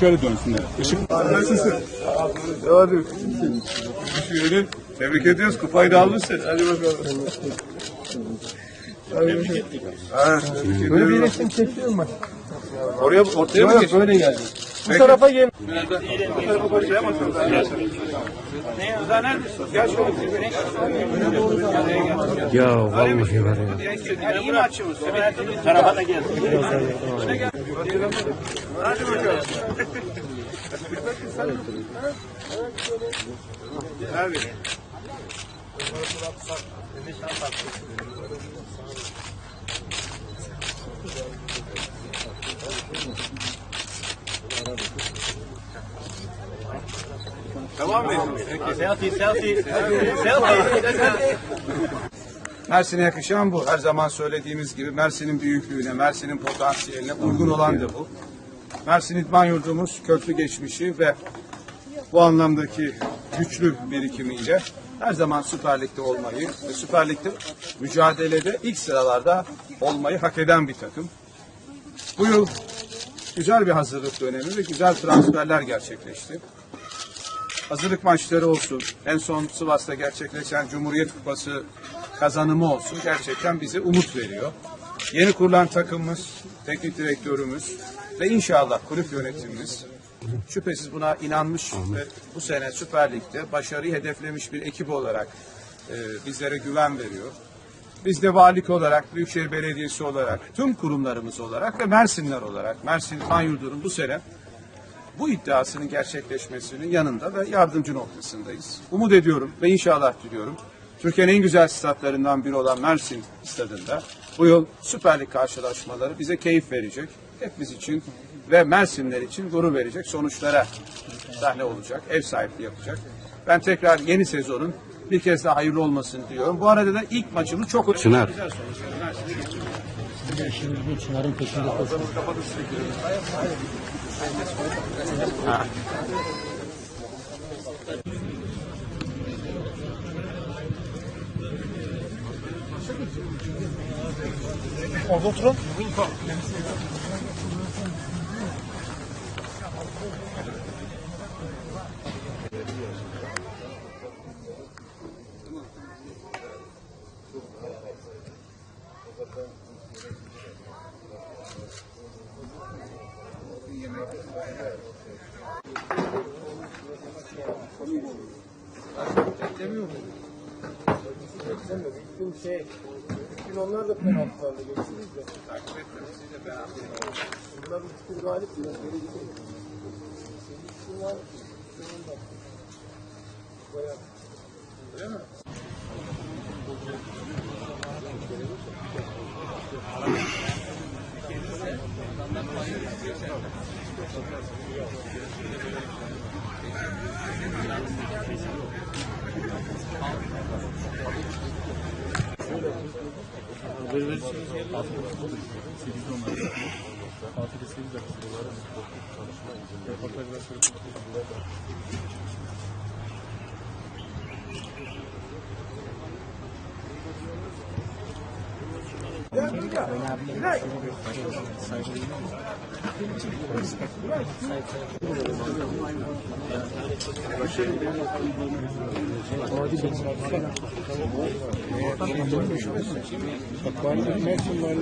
Şöyle dönsünler. Işık nasılsın? Hadi. Şöyle tebrik ediyoruz. Kupayı da almışsın. Hadi bakalım. Tebrik ettik. Ha, tebrik Böyle bir ediyorum. resim çekiyorum bak. Oraya ortaya mı Yok geçiyorsun? böyle geldi. Bu tarafa gel. Ya vallahi var ya. İyi mi açıyoruz? Tarafa da gel. Hadi bakalım. Abi. Tamam mı? Selfie, selfie, selfie. Mersin'e yakışan bu. Her zaman söylediğimiz gibi Mersin'in büyüklüğüne, Mersin'in potansiyeline uygun olan da bu. Mersin İdman Yurdumuz köklü geçmişi ve bu anlamdaki güçlü birikimiyle her zaman Süper Lig'de olmayı ve Süper Lig'de mücadelede ilk sıralarda olmayı hak eden bir takım. Bu yıl güzel bir hazırlık dönemi ve güzel transferler gerçekleşti. Hazırlık maçları olsun, en son Sivas'ta gerçekleşen Cumhuriyet Kupası kazanımı olsun gerçekten bize umut veriyor. Yeni kurulan takımımız, teknik direktörümüz ve inşallah kulüp yönetimimiz şüphesiz buna inanmış ve bu sene Süper Lig'de başarıyı hedeflemiş bir ekip olarak e, bizlere güven veriyor. Biz de valilik olarak, Büyükşehir Belediyesi olarak, tüm kurumlarımız olarak ve Mersinler olarak, Mersin İdman Yurdu'nun bu sene bu iddiasının gerçekleşmesinin yanında ve yardımcı noktasındayız. Umut ediyorum ve inşallah diliyorum. Türkiye'nin en güzel statlarından biri olan Mersin stadında bu yıl Süper Lig karşılaşmaları bize keyif verecek. Hepimiz için ve Mersinler için gurur verecek sonuçlara sahne olacak, ev sahipliği yapacak. Ben tekrar yeni sezonun bir kez daha hayırlı olmasını diliyorum. Bu arada da ilk maçımız çok Çınar. güzel sonuçlar. Mersin'e Şimdi bu Çınar'ın peşinde koşuyor. Orada oturalım. Bizim şey, biz onlar da penaltılarla geçtiniz de. Bunlar hiçbir galip değil. Geri gidiyor. Bunlar sonunda. Bayağı. Öyle mi? Bak, Mersin var. Başkanım,